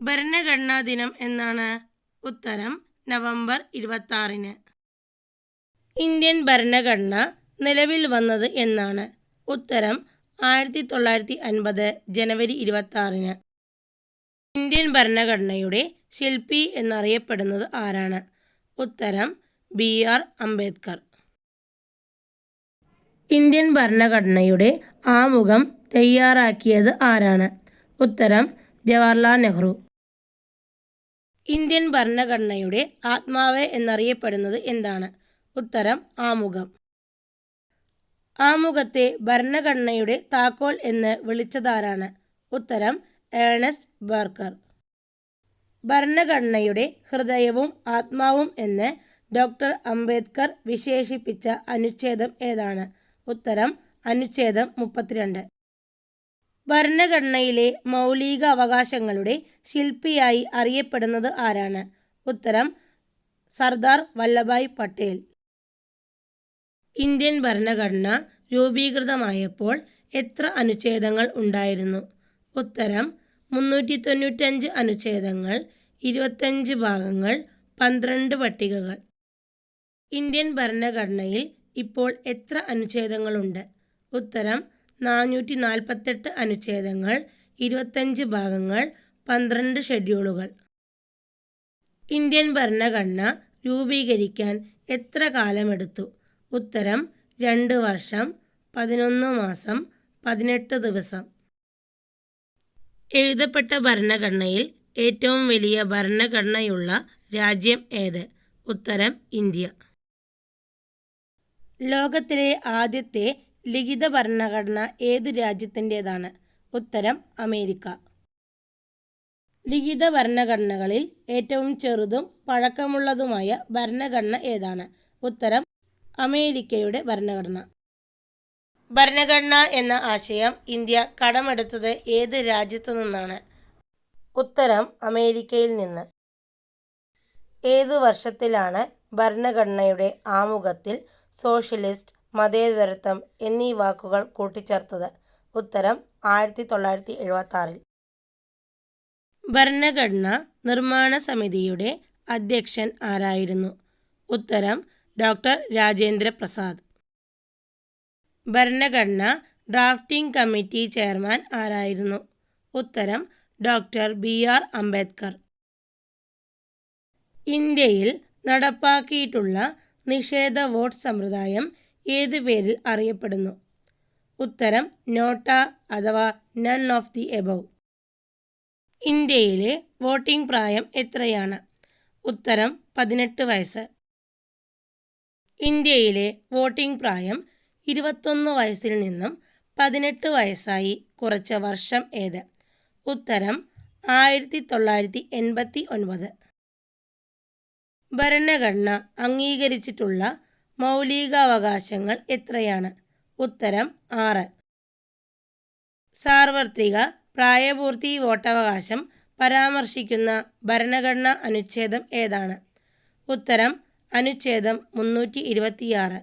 ഭരണഘടനാ ദിനം എന്നാണ് ഉത്തരം നവംബർ ഇരുപത്താറിന്. ഇന്ത്യൻ ഭരണഘടന നിലവിൽ വന്നത് എന്നാണ് ഉത്തരം ആയിരത്തി തൊള്ളായിരത്തി അൻപത് ജനുവരി ഇരുപത്താറിന്. ഇന്ത്യൻ ഭരണഘടനയുടെ ശില്പി എന്നറിയപ്പെടുന്നത് ആരാണ്? ഉത്തരം ബി ആർ അംബേദ്കർ. ഇന്ത്യൻ ഭരണഘടനയുടെ ആമുഖം തയ്യാറാക്കിയത് ആരാണ്? ഉത്തരം ജവഹർലാൽ നെഹ്റു. ഇന്ത്യൻ ഭരണഘടനയുടെ ആത്മാവ് എന്നറിയപ്പെടുന്നത് എന്താണ്? ഉത്തരം ആമുഖം. ആമുഖത്തെ ഭരണഘടനയുടെ താക്കോൽ എന്ന് വിളിച്ചതാരാണ്? ഉത്തരം ഏണസ്റ്റ് ബർക്കർ. ഭരണഘടനയുടെ ഹൃദയവും ആത്മാവും എന്ന് ഡോക്ടർ അംബേദ്കർ വിശേഷിപ്പിച്ച അനുച്ഛേദം ഏതാണ്? ഉത്തരം അനുച്ഛേദം മുപ്പത്തിരണ്ട്. ഭരണഘടനയിലെ മൗലിക അവകാശങ്ങളുടെ ശില്പിയായി അറിയപ്പെടുന്നത് ആരാണ്? ഉത്തരം സർദാർ വല്ലഭായ് പട്ടേൽ. ഇന്ത്യൻ ഭരണഘടന രൂപീകൃതമായപ്പോൾ എത്ര അനുച്ഛേദങ്ങൾ ഉണ്ടായിരുന്നു? ഉത്തരം മുന്നൂറ്റി തൊണ്ണൂറ്റഞ്ച് അനുച്ഛേദങ്ങൾ ഇരുപത്തഞ്ച് ഭാഗങ്ങൾ പന്ത്രണ്ട് പട്ടികകൾ. ഇന്ത്യൻ ഭരണഘടനയിൽ ഇപ്പോൾ എത്ര അനുച്ഛേദങ്ങളുണ്ട്? ഉത്തരം നാനൂറ്റി നാൽപ്പത്തെട്ട് അനുച്ഛേദങ്ങൾ ഇരുപത്തഞ്ച് ഭാഗങ്ങൾ പന്ത്രണ്ട് ഷെഡ്യൂളുകൾ. ഇന്ത്യൻ ഭരണഘടന രൂപീകരിക്കാൻ എത്ര കാലമെടുത്തു? ഉത്തരം രണ്ട് വർഷം പതിനൊന്ന് മാസം പതിനെട്ട് ദിവസം. എഴുതപ്പെട്ട ഭരണഘടനയിൽ ഏറ്റവും വലിയ ഭരണഘടനയുള്ള രാജ്യം ഏത്? ഉത്തരം ഇന്ത്യ. ലോകത്തിലെ ആദ്യത്തെ ലിഖിത ഭരണഘടന ഏതു രാജ്യത്തിന്റേതാണ്? ഉത്തരം അമേരിക്ക. ലിഖിത ഭരണഘടനകളിൽ ഏറ്റവും ചെറുതും പഴക്കമുള്ളതുമായ ഭരണഘടന ഏതാണ്? ഉത്തരം അമേരിക്കയുടെ ഭരണഘടന. ഭരണഘടന എന്ന ആശയം ഇന്ത്യ കടമെടുത്തത് ഏത് രാജ്യത്തു നിന്നാണ്? ഉത്തരം അമേരിക്കയിൽ നിന്ന്. ഏതു വർഷത്തിലാണ് ഭരണഘടനയുടെ ആമുഖത്തിൽ സോഷ്യലിസ്റ്റ് മതേതരത്വം എന്നീ വാക്കുകൾ കൂട്ടിച്ചേർത്തത്. ഉത്തരം ആയിരത്തി തൊള്ളായിരത്തി എഴുപത്തി ഭരണഘടന നിർമ്മാണ സമിതിയുടെ അധ്യക്ഷൻ ആരായിരുന്നു? ഉത്തരം ഡോക്ടർ രാജേന്ദ്ര പ്രസാദ് ഭരണഘടന ഡ്രാഫ്റ്റിംഗ് കമ്മിറ്റി ചെയർമാൻ ആരായിരുന്നു? ഉത്തരം ഡോക്ടർ ബി ആർ അംബേദ്കർ. ഇന്ത്യയിൽ നടപ്പാക്കിയിട്ടുള്ള നിഷേധ വോട്ട് സമ്പ്രദായം ഏത് പേരിൽ അറിയപ്പെടുന്നു? ഉത്തരം നോട്ട അഥവാ നൺ ഓഫ് ദി എബവ് ഇന്ത്യയിലെ വോട്ടിംഗ് പ്രായം എത്രയാണ്? ഉത്തരം പതിനെട്ട് വയസ്സ്. ഇന്ത്യയിലെ വോട്ടിംഗ് പ്രായം ഇരുപത്തൊന്ന് വയസ്സിൽ നിന്നും പതിനെട്ട് വയസ്സായി കുറച്ച വർഷം ഏത്? ഉത്തരം ആയിരത്തി തൊള്ളായിരത്തി എൺപത്തി ഒൻപത് ഭരണഘടന അംഗീകരിച്ചിട്ടുള്ള മൗലികാവകാശങ്ങൾ എത്രയാണ്? ഉത്തരം ആറ്. സാർവത്രിക പ്രായപൂർത്തി വോട്ടവകാശം പരാമർശിക്കുന്ന ഭരണഘടനാ അനുച്ഛേദം ഏതാണ്? ഉത്തരം അനുച്ഛേദം മുന്നൂറ്റി ഇരുപത്തിയാറ്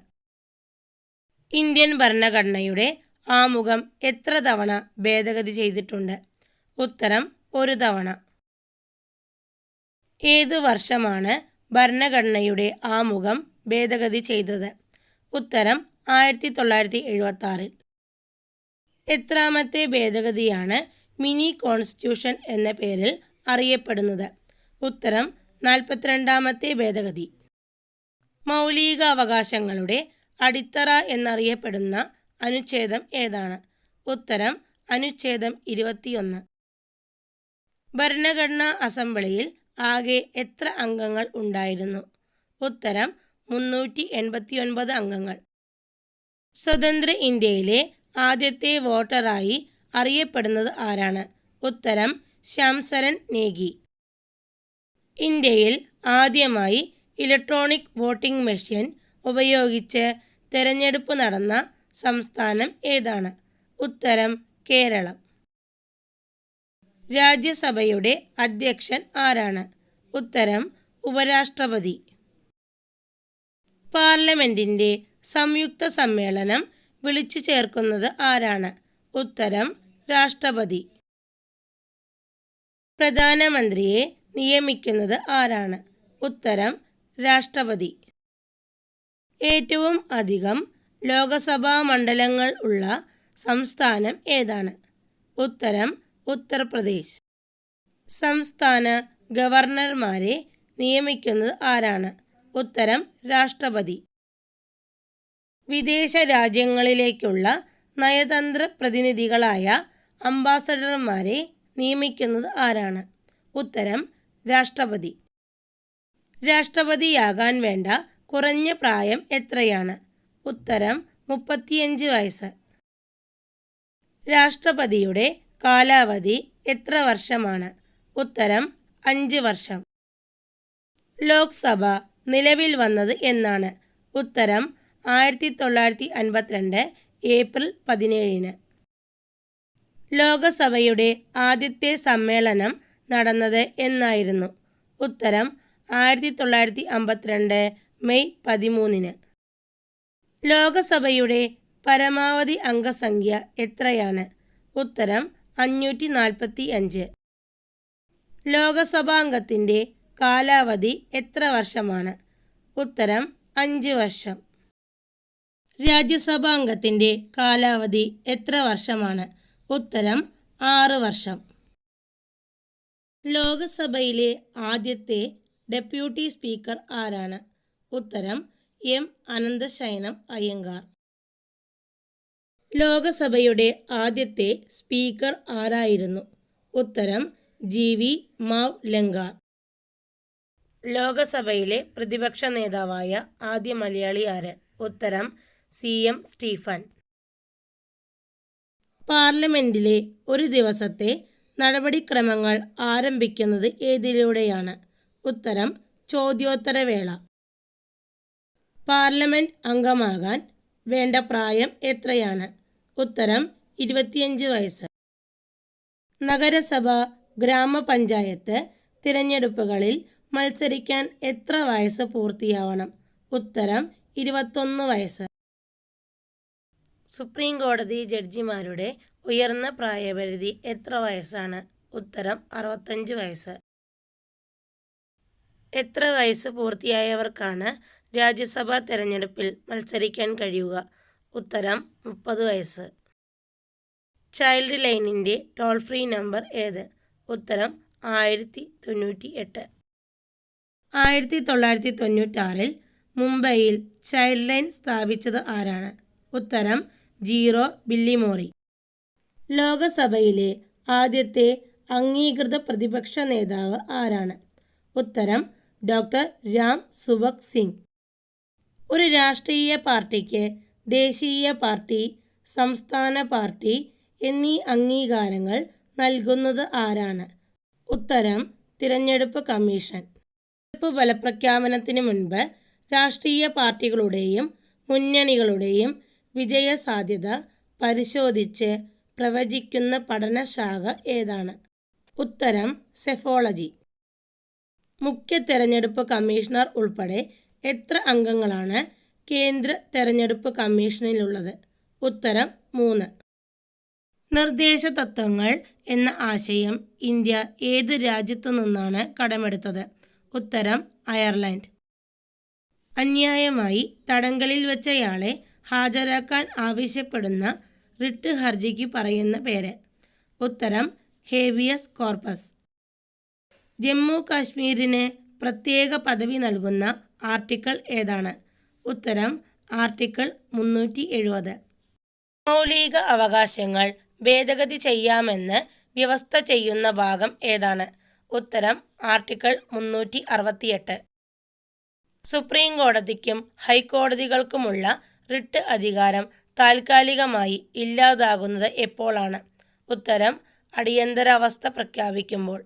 ഇന്ത്യൻ ഭരണഘടനയുടെ ആമുഖം എത്ര തവണ ഭേദഗതി ചെയ്തിട്ടുണ്ട്? ഉത്തരം ഒരു തവണ. ഏതു വർഷമാണ് ഭരണഘടനയുടെ ആമുഖം ഭേദഗതി ചെയ്തത്. ഉത്തരം ആയിരത്തി തൊള്ളായിരത്തി എഴുപത്തി ആറിൽ എത്രാമത്തെ ഭേദഗതിയാണ് മിനി കോൺസ്റ്റിറ്റ്യൂഷൻ എന്ന പേരിൽ അറിയപ്പെടുന്നത്. ഉത്തരം നാൽപ്പത്തിരണ്ടാമത്തെ ഭേദഗതി. മൗലിക അവകാശങ്ങളുടെ അടിത്തറ എന്നറിയപ്പെടുന്ന അനുച്ഛേദം ഏതാണ്? ഉത്തരം അനുച്ഛേദം ഇരുപത്തിയൊന്ന്. ഭരണഘടനാ അസംബ്ലിയിൽ ആകെ എത്ര അംഗങ്ങൾ ഉണ്ടായിരുന്നു? ഉത്തരം മുന്നൂറ്റി എൺപത്തിയൊൻപത് അംഗങ്ങൾ. സ്വതന്ത്ര ഇന്ത്യയിലെ ആദ്യത്തെ വോട്ടറായി അറിയപ്പെടുന്നത് ആരാണ്? ഉത്തരം ശ്യാംസരൻ നേഗി. ഇന്ത്യയിൽ ആദ്യമായി ഇലക്ട്രോണിക് വോട്ടിംഗ് മെഷീൻ ഉപയോഗിച്ച് തെരഞ്ഞെടുപ്പ് നടന്ന സംസ്ഥാനം ഏതാണ്? ഉത്തരം കേരളം. രാജ്യസഭയുടെ അധ്യക്ഷൻ ആരാണ്? ഉത്തരം ഉപരാഷ്ട്രപതി. പാർലമെന്റിന്റെ സംയുക്ത സമ്മേളനം വിളിച്ചു ചേർക്കുന്നത് ആരാണ്? ഉത്തരം രാഷ്ട്രപതി. പ്രധാനമന്ത്രിയെ നിയമിക്കുന്നത് ആരാണ്? ഉത്തരം രാഷ്ട്രപതി. ഏറ്റവും അധികം ലോകസഭാ മണ്ഡലങ്ങൾ ഉള്ള സംസ്ഥാനം ഏതാണ്? ഉത്തരം ഉത്തർപ്രദേശ്. സംസ്ഥാന ഗവർണർമാരെ നിയമിക്കുന്നത് ആരാണ്? ഉത്തരം രാഷ്ട്രപതി. വിദേശ രാജ്യങ്ങളിലേക്കുള്ള നയതന്ത്ര പ്രതിനിധികളായ അംബാസഡർമാരെ നിയമിക്കുന്നത് ആരാണ്? ഉത്തരം രാഷ്ട്രപതി. രാഷ്ട്രപതിയാകാൻ വേണ്ട കുറഞ്ഞ പ്രായം എത്രയാണ്? ഉത്തരം മുപ്പത്തിയഞ്ച് വയസ്സ്. രാഷ്ട്രപതിയുടെ കാലാവധി എത്ര വർഷമാണ്? ഉത്തരം അഞ്ച് വർഷം. ലോക്സഭ നിലവിൽ വന്നത് എന്നാണ്. ഉത്തരം ആയിരത്തി തൊള്ളായിരത്തി അൻപത്തിരണ്ട് ഏപ്രിൽ പതിനേഴിന്. ലോകസഭയുടെ ആദ്യത്തെ സമ്മേളനം നടന്നത് എന്നായിരുന്നു. ഉത്തരം ആയിരത്തി തൊള്ളായിരത്തി അമ്പത്തിരണ്ട് മെയ് പതിമൂന്നിന്. ലോകസഭയുടെ പരമാവധി അംഗസംഖ്യ എത്രയാണ്? ഉത്തരം അഞ്ഞൂറ്റി നാൽപ്പത്തി അഞ്ച് ലോകസഭാംഗത്തിന്റെ കാലാവധി എത്ര വർഷമാണ്? ഉത്തരം അഞ്ച് വർഷം. രാജ്യസഭാംഗത്തിന്റെ കാലാവധി എത്ര വർഷമാണ്? ഉത്തരം ആറ് വർഷം. ലോകസഭയിലെ ആദ്യത്തെ ഡെപ്യൂട്ടി സ്പീക്കർ ആരാണ്? ഉത്തരം എം. അനന്തശയനം അയ്യങ്കാർ. ലോകസഭയുടെ ആദ്യത്തെ സ്പീക്കർ ആരായിരുന്നു? ഉത്തരം ജി. വി. മാവ് ലങ്കാർ. ലോകസഭയിലെ പ്രതിപക്ഷ നേതാവായ ആദ്യ മലയാളി ആര്? ഉത്തരം സി എം സ്റ്റീഫൻ. പാർലമെന്റിലെ ഒരു ദിവസത്തെ നടപടിക്രമങ്ങൾ ആരംഭിക്കുന്നത് ഏതിലൂടെയാണ്? ഉത്തരം ചോദ്യോത്തരവേള പാർലമെന്റ് അംഗമാകാൻ വേണ്ട പ്രായം എത്രയാണ്? ഉത്തരം ഇരുപത്തിയഞ്ച് വയസ്സ്. നഗരസഭ ഗ്രാമപഞ്ചായത്ത് തിരഞ്ഞെടുപ്പുകളിൽ മത്സരിക്കാൻ എത്ര വയസ്സ് പൂർത്തിയാവണം? ഉത്തരം ഇരുപത്തൊന്ന് വയസ്സ്. സുപ്രീം കോടതി ജഡ്ജിമാരുടെ ഉയർന്ന പ്രായപരിധി എത്ര വയസ്സാണ്? ഉത്തരം അറുപത്തഞ്ച് വയസ്സ്. എത്ര വയസ്സ് പൂർത്തിയായവർക്കാണ് രാജ്യസഭാ തെരഞ്ഞെടുപ്പിൽ മത്സരിക്കാൻ കഴിയുക? ഉത്തരം മുപ്പത് വയസ്സ്. ചൈൽഡ് ലൈനിന്റെ ടോൾ ഫ്രീ നമ്പർ ഏത്? ഉത്തരം ആയിരത്തി തൊണ്ണൂറ്റി എട്ട് ആയിരത്തി തൊള്ളായിരത്തി തൊണ്ണൂറ്റാറിൽ മുംബൈയിൽ ചൈൽഡ് ലൈൻ സ്ഥാപിച്ചത് ആരാണ്? ഉത്തരം ജീറോ ബില്ലിമോറി. ലോകസഭയിലെ ആദ്യത്തെ അംഗീകൃത പ്രതിപക്ഷ നേതാവ് ആരാണ്? ഉത്തരം ഡോക്ടർ രാം സുബക് സിംഗ്. ഒരു രാഷ്ട്രീയ പാർട്ടിക്ക് ദേശീയ പാർട്ടി സംസ്ഥാന പാർട്ടി എന്നീ അംഗീകാരങ്ങൾ നൽകുന്നത് ആരാണ്? ഉത്തരം തിരഞ്ഞെടുപ്പ് കമ്മീഷൻ. തിരഞ്ഞെടുപ്പ് ഫലപ്രഖ്യാപനത്തിന് മുൻപ് രാഷ്ട്രീയ പാർട്ടികളുടെയും മുന്നണികളുടെയും വിജയസാധ്യത പരിശോധിച്ച് പ്രവചിക്കുന്ന പഠനശാഖ ഏതാണ്? ഉത്തരം സെഫോളജി. മുഖ്യ തെരഞ്ഞെടുപ്പ് കമ്മീഷണർ ഉൾപ്പെടെ എത്ര അംഗങ്ങളാണ് കേന്ദ്ര തെരഞ്ഞെടുപ്പ് കമ്മീഷനിലുള്ളത്? ഉത്തരം മൂന്ന്. നിർദ്ദേശ തത്വങ്ങൾ എന്ന ആശയം ഇന്ത്യ ഏത് രാജ്യത്തു നിന്നാണ് കടമെടുത്തത്? ഉത്തരം അയർലൻഡ്. അന്യായമായി തടങ്കലിൽ വെച്ചയാളെ ഹാജരാക്കാൻ ആവശ്യപ്പെടുന്ന റിട്ട് ഹർജിക്ക് പറയുന്ന പേര്. ഉത്തരം ഹേവിയസ് കോർപ്പസ്. ജമ്മു കാശ്മീരിന് പ്രത്യേക പദവി നൽകുന്ന ആർട്ടിക്കിൾ ഏതാണ്? ഉത്തരം ആർട്ടിക്കിൾ മുന്നൂറ്റി എഴുപത് മൗലിക അവകാശങ്ങൾ ഭേദഗതി ചെയ്യാമെന്ന് വ്യവസ്ഥ ചെയ്യുന്ന ഭാഗം ഏതാണ്? ഉത്തരം ആർട്ടിക്കിൾ മുന്നൂറ്റി അറുപത്തിയെട്ട് സുപ്രീം കോടതിക്കും ഹൈക്കോടതികൾക്കുമുള്ള റിട്ട് അധികാരം താൽക്കാലികമായി ഇല്ലാതാകുന്നത് എപ്പോഴാണ്? ഉത്തരം അടിയന്തരാവസ്ഥ പ്രഖ്യാപിക്കുമ്പോൾ.